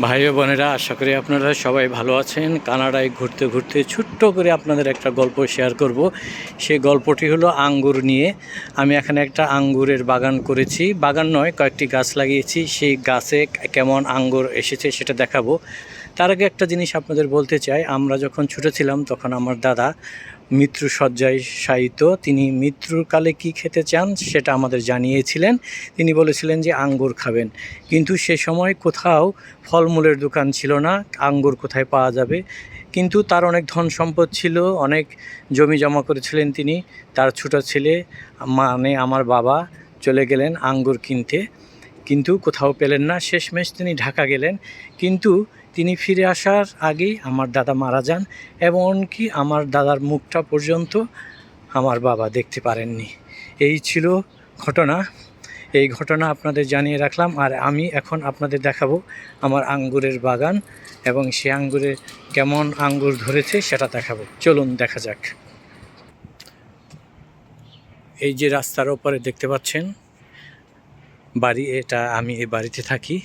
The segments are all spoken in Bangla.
ভাই বোনেরা, আশা করি আপনারা সবাই ভালো আছেন। কানাডায় ঘুরতে ঘুরতে ছোট্ট করে আপনাদের একটা গল্প শেয়ার করব। সেই গল্পটি হলো আঙ্গুর নিয়ে। আমি এখানে একটা আঙ্গুরের বাগান করেছি। বাগান নয়, কয়েকটি গাছ লাগিয়েছি। সেই গাছে কেমন আঙ্গুর এসেছে সেটা দেখাবো। তার আগে একটা জিনিস আপনাদের বলতে চাই। আমরা যখন ছোটো ছিলাম, তখন আমার দাদা মৃত্যু শয্যায় শায়িত। তিনি মৃত্যুর কালে কি খেতে চান সেটা আমাদের জানিয়েছিলেন। তিনি বলেছিলেন যে আঙ্গুর খাবেন। কিন্তু সে সময় কোথাও ফলমূলের দোকান ছিল না, আঙ্গুর কোথায় পাওয়া যাবে? কিন্তু তার অনেক ধন সম্পদ ছিল, অনেক জমি জমা করেছিলেন তিনি। তার ছোটো ছেলে মানে আমার বাবা, চলে গেলেন আঙ্গুর কিনতে। কিন্তু কোথাও পেলেন না। শেষমেশ তিনি ঢাকা গেলেন। কিন্তু তিনি ফিরে আসার আগেই আমার দাদা মারা যান এমনকি আমার দাদার মুখটা পর্যন্ত আমার বাবা দেখতে পারেননি। এই ছিল ঘটনা। এই ঘটনা আপনাদের জানিয়ে রাখলাম। আর আমি এখন আপনাদের দেখাবো আমার আঙ্গুরের বাগান এবং সে আঙ্গুরে কেমন আঙ্গুর ধরেছে সেটা দেখাবো। চলুন দেখা যাক। এই যে রাস্তার ওপরে দেখতে পাচ্ছেন বাড়ি, এটা আমি এই বাড়িতে থাকি।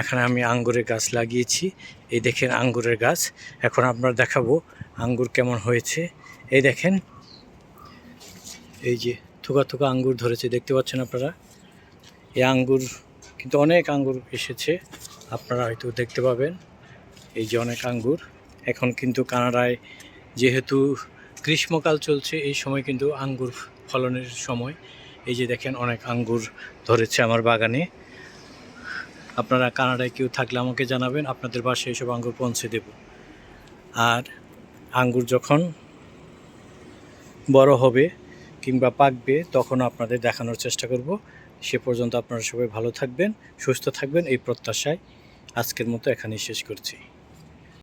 এখানে আমি আঙ্গুরের গাছ লাগিয়েছি। এই দেখেন আঙ্গুরের গাছ। এখন আপনার দেখাবো আঙ্গুর কেমন হয়েছে। এই দেখেন, এই যে থোকা থোকা আঙ্গুর ধরেছে, দেখতে পাচ্ছেন আপনারা? এই আঙ্গুর, কিন্তু অনেক আঙ্গুর এসেছে, আপনারা হয়তো দেখতে পাবেন। এই যে অনেক আঙ্গুর। এখন কিন্তু কানাডায় যেহেতু গ্রীষ্মকাল চলছে, এই সময় কিন্তু আঙ্গুর ফলনের সময়। এই যে দেখেন অনেক আঙ্গুর ধরেছে আমার বাগানে। আপনারা কানাডায় কেউ থাকলে আমাকে জানাবেন, আপনাদের বাসায় এসব আঙ্গুর পৌঁছে দেব। আর আঙ্গুর যখন বড় হবে কিংবা পাকবে, তখন আপনাদের দেখানোর চেষ্টা করব। সে পর্যন্ত আপনারা সবাই ভালো থাকবেন, সুস্থ থাকবেন, এই প্রত্যাশায় আজকের মতো এখানেই শেষ করছি।